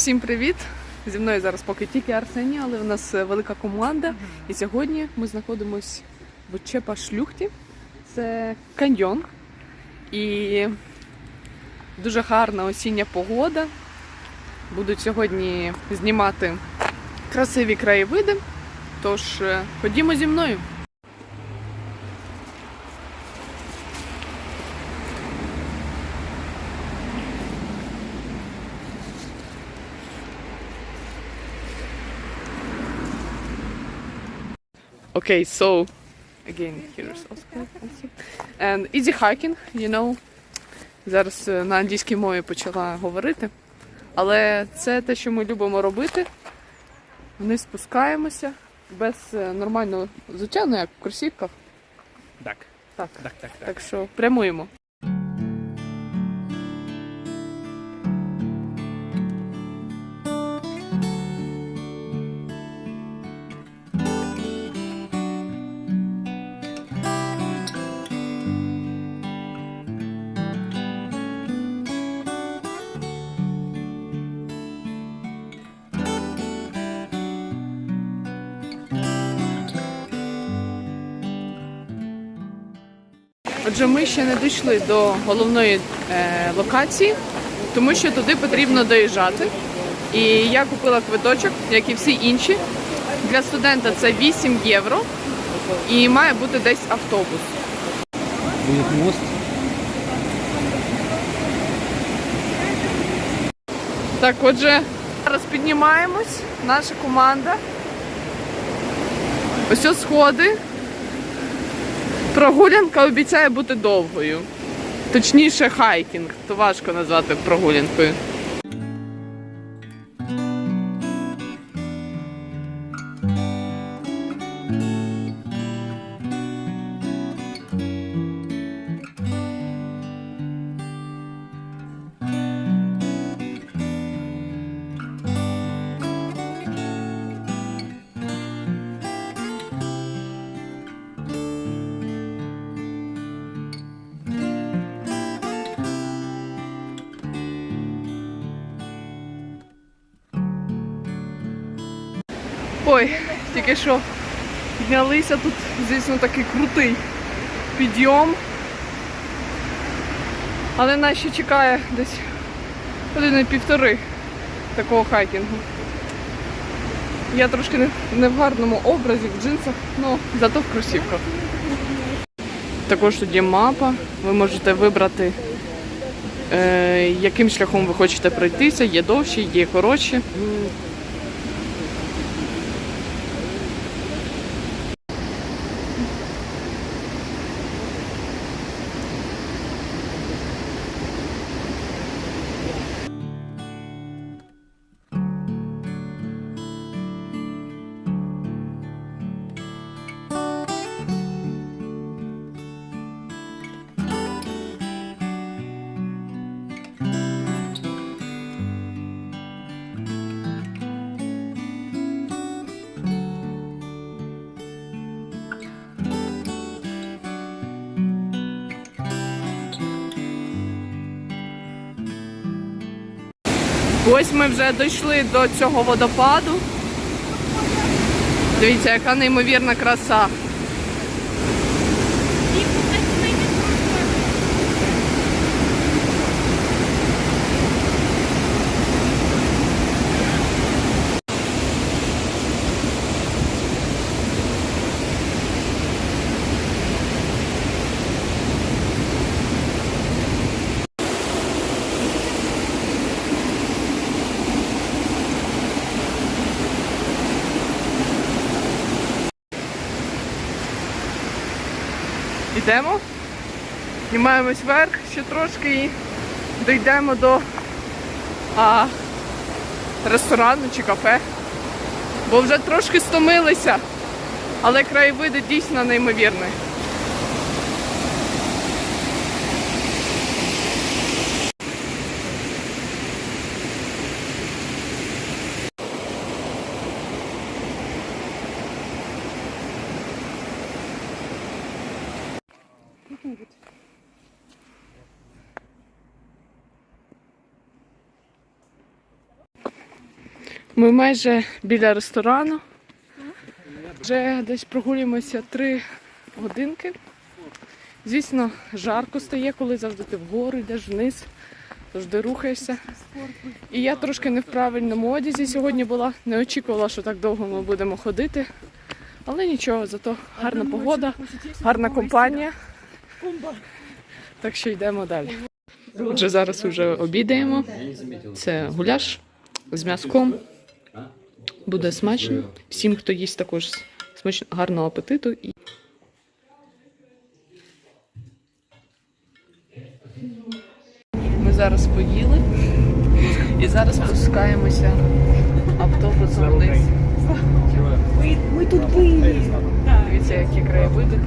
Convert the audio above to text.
Всім привіт! Зі мною зараз поки тільки Арсеній, але у нас е, велика команда. І сьогодні ми знаходимось в Чепа Шлюхті. Це каньйон. І дуже гарна осіння погода. Будуть сьогодні знімати красиві краєвиди. Тож е, ходімо зі мною. Okay, so again, here's Oscar. And easy hiking, you know. Зараз е, на англійській мові почала говорити. Але це те, що ми любимо робити. Вниз спускаємося без е, нормального взуття, ну як в кросівках. Так, Так. так, так, так. Так що прямуємо. Отже, ми ще не дійшли до головної е, локації, тому що туди потрібно доїжджати. І я купила квиточок, як і всі інші. Для студента це 8 євро і має бути десь автобус. Будет мост. Так, отже, зараз піднімаємось, наша команда. Ось сходи. Прогулянка обіцяє бути довгою. Точніше, хайкінг, то важко назвати прогулянкою. Ой, тільки що піднялися тут, звісно, такий крутий підйом. Але нас ще чекає десь години півтори такого хайкінгу. Я трошки не, не в гарному образі, в джинсах, але зато в кросівках. Також тут є мапа, ви можете вибрати, е, яким шляхом ви хочете пройтися, є довші, є коротші. Ось ми вже дійшли до цього водопаду. Дивіться, яка неймовірна краса. Йдемо, знімаємось вверх ще трошки і дійдемо до а, ресторану чи кафе. Бо вже трошки стомилися, але краєвиди дійсно неймовірні. Ми майже біля ресторану. Вже десь прогулюємося три годинки. Звісно, жарко стає, коли завжди ти вгору йдеш вниз, завжди рухаєшся. І я трошки не в правильному одязі сьогодні була. Не очікувала, що так довго ми будемо ходити. Але нічого, зато гарна погода, гарна компанія. Так що йдемо далі. Отже, зараз вже обідаємо. Це гуляш з м'язком. Буде смачно. Всім, хто їсть також смачно, гарного апетиту. І... Ми зараз поїли і зараз спускаємося автобусом вниз. Ми, ми тут були. Дивіться, які краєвиди.